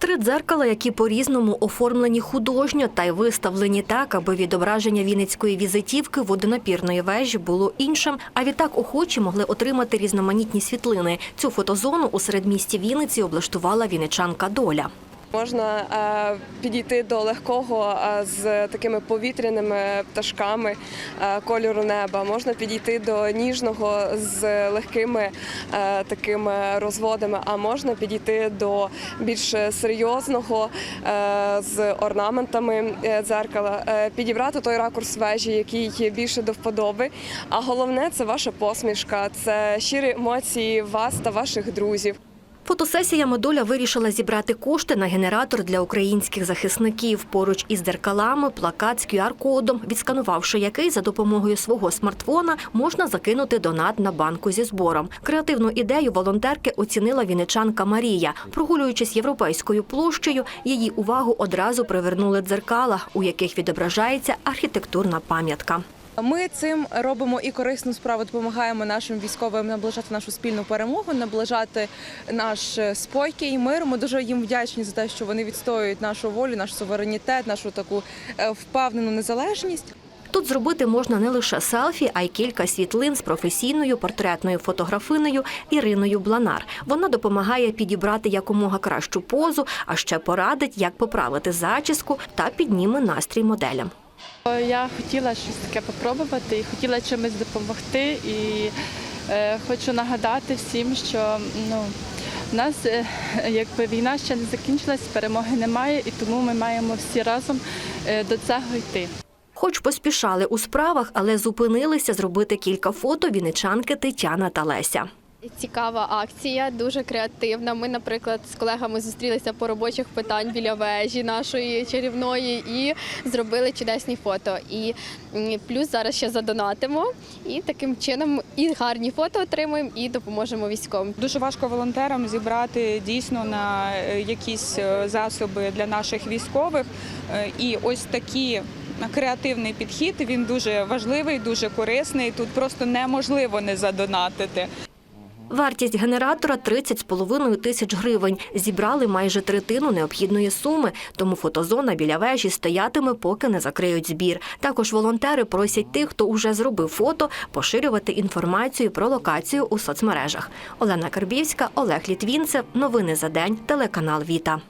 Три дзеркала, які по-різному оформлені художньо та й виставлені так, аби відображення вінницької візитівки водонапірної вежі було іншим. А відтак охочі могли отримати різноманітні світлини. Цю фотозону у середмісті Вінниці облаштувала вінничанка Доля. Можна е, підійти до легкого е, з такими повітряними пташками е, кольору неба. Можна підійти до ніжного з легкими такими розводами, а можна підійти до більш серйозного з орнаментами дзеркала, підібрати той ракурс вежі, який більше до вподоби. А головне це ваша посмішка, це щирі емоції вас та ваших друзів. Фотосесіями доля вирішила зібрати кошти на генератор для українських захисників. Поруч із дзеркалами плакат з QR-кодом, відсканувавши який за допомогою свого смартфона можна закинути донат на банку зі збором. Креативну ідею волонтерки оцінила вінничанка Марія. Прогулюючись європейською площею, її увагу одразу привернули дзеркала, у яких відображається архітектурна пам'ятка. Ми цим робимо і корисну справу, допомагаємо нашим військовим наближати нашу спільну перемогу, наближати наш е, спокій, мир. Ми дуже їм вдячні за те, що вони відстоюють нашу волю, наш суверенітет, нашу таку е, впевнену незалежність. Тут зробити можна не лише селфі, а й кілька світлин з професійною портретною фотографинею Іриною Бланар. Вона допомагає підібрати якомога кращу позу, а ще порадить, як поправити зачіску та підніме настрій моделям. Я хотіла щось таке попробувати і хотіла чимось допомогти. І е, хочу нагадати всім, що ну, в нас е, якби війна ще не закінчилась, перемоги немає, і тому ми маємо всі разом е, до цього йти. Хоч поспішали у справах, але зупинилися зробити кілька фото віничанки Тетяна та Леся. Цікава акція, дуже креативна. Ми, наприклад, з колегами зустрілися по робочих питань біля вежі нашої чарівної і зробили чудесні фото. І плюс зараз ще задонатимо, і таким чином і гарні фото отримуємо, і допоможемо військовим. Дуже важко волонтерам зібрати дійсно на е, якісь е, засоби для наших військових. Е, І ось такі. Креативний підхід він дуже важливий, дуже корисний. Тут просто неможливо не задонатити. Вартість генератора 30,5 тисяч гривень. Зібрали майже третину необхідної суми, тому фотозона біля вежі стоятиме, поки не закриють збір. Також волонтери просять тих, хто уже зробив фото, поширювати інформацію про локацію у соцмережах. Олена Карбівська, Олег Літвінцев. Новини за день. Телеканал Віта.